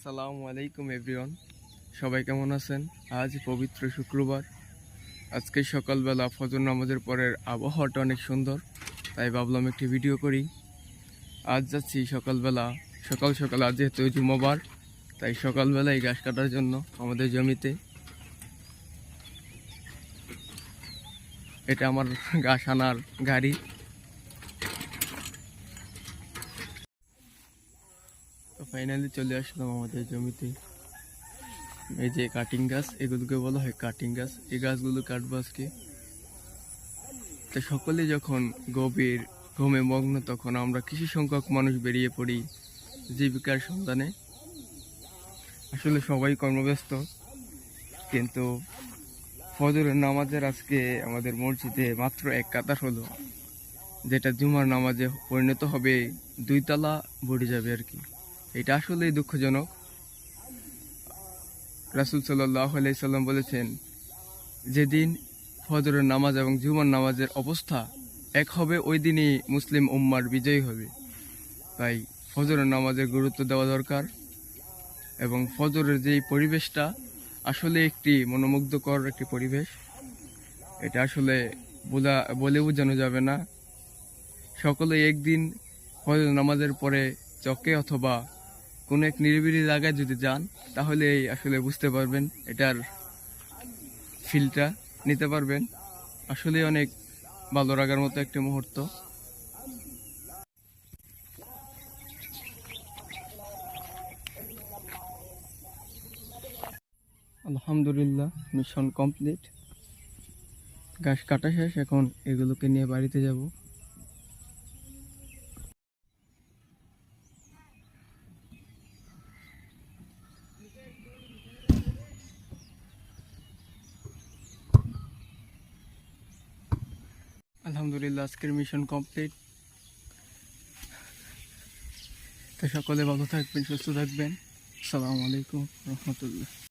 আসসালামু আলাইকুম এভরিওয়ান সবাই কেমন আছেন? আজ পবিত্র শুক্রবার। আজকে সকালবেলা ফজর নামাজের পরের আবহাওয়াটা অনেক সুন্দর, তাই ভাবলাম একটি ভিডিও করি। আজ যাচ্ছি সকালবেলা, সকাল সকাল আজ যেহেতু জুমাবার, তাই সকালবেলায় ঘাস কাটার জন্য আমাদের জমিতে। এটা আমার ঘাস আনার গাড়ি। ফাইনালি চলে আসলাম আমাদের জমিতে। এই যে কাটিং গাছ, এগুলোকে বলা হয় কাটিং গাছ। এই গাছগুলো কাটবো আজকে। তো সকলে যখন গভীর ঘুমে মগ্ন, তখন আমরা কিছু সংখ্যক মানুষ বেরিয়ে পড়ি জীবিকার সন্ধানে। আসলে সবাই কর্মব্যস্ত, কিন্তু ফজরের নামাজের আজকে আমাদের মসজিদে মাত্র এক কাতার হলো, যেটা জুমার নামাজে পরিণত হবে দুইতলা বড়ে যাবে আর কি। এটা আসলেই দুঃখজনক। রাসুল সাল্লাম বলেছেন, যেদিন ফজরের নামাজ এবং জুমার নামাজের অবস্থা এক হবে, ওই দিনই মুসলিম উম্মার বিজয়ী হবে। তাই ফজরের নামাজের গুরুত্ব দেওয়া দরকার এবং ফজরের যেই পরিবেশটা আসলে একটি মনোমুগ্ধকর একটি পরিবেশ। এটা আসলে বোঝা, বলে বোঝানো যাবে না। সকলে একদিন ফজর নামাজের পরে চকে অথবা কোনো এক নিরিবিলি জায়গায় যদি যান তাহলে আসলে বুঝতে পারবেন এটার ফিলটা নিতে পারবেন। আসলে অনেক ভালো লাগার মতো একটি মুহূর্ত। আলহামদুলিল্লাহ মিশন কমপ্লিট গাছ কাটা শেষ, এখন এগুলোকে নিয়ে বাড়িতে যাব। আলহামদুলিল্লাহ আজকের মিশন কমপ্লিট তো সকলে ভালো থাকবেন সুস্থ থাকবেন। আসসালামু আলাইকুম রহমতুল্লাহ।